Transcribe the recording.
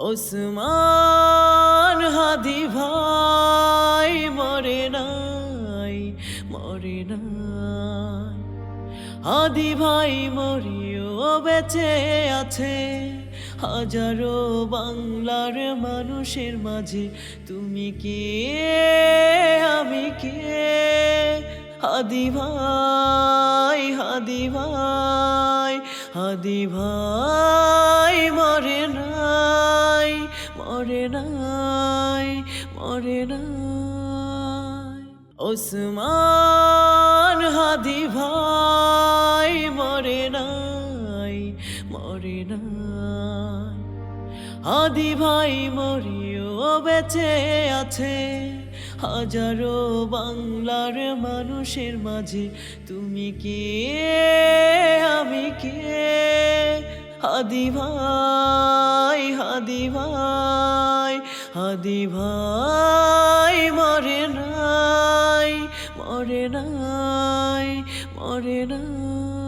ওসমান হাদি ভাই মরে নাই মরে নাই। হাদি ভাই মরিও বেঁচে আছে, হাজারো বাংলার মানুষের মাঝে। তুমি কে? আমি কে? হাদি ভাই হাদি ভাই হাদি ভাই মরে নাই মরে নাই মরে নাই। ওসমান হাদি ভাই মরে নাই মরে নাই। হাদি ভাই মরিও বেঁচে আছে, হাজারো বাংলার মানুষের মাঝে। তুমি কে? আমি কে? হাদি ভাই হাদি ভাই হাদি ভাই মরে নাই মরে নাই মরে নাই।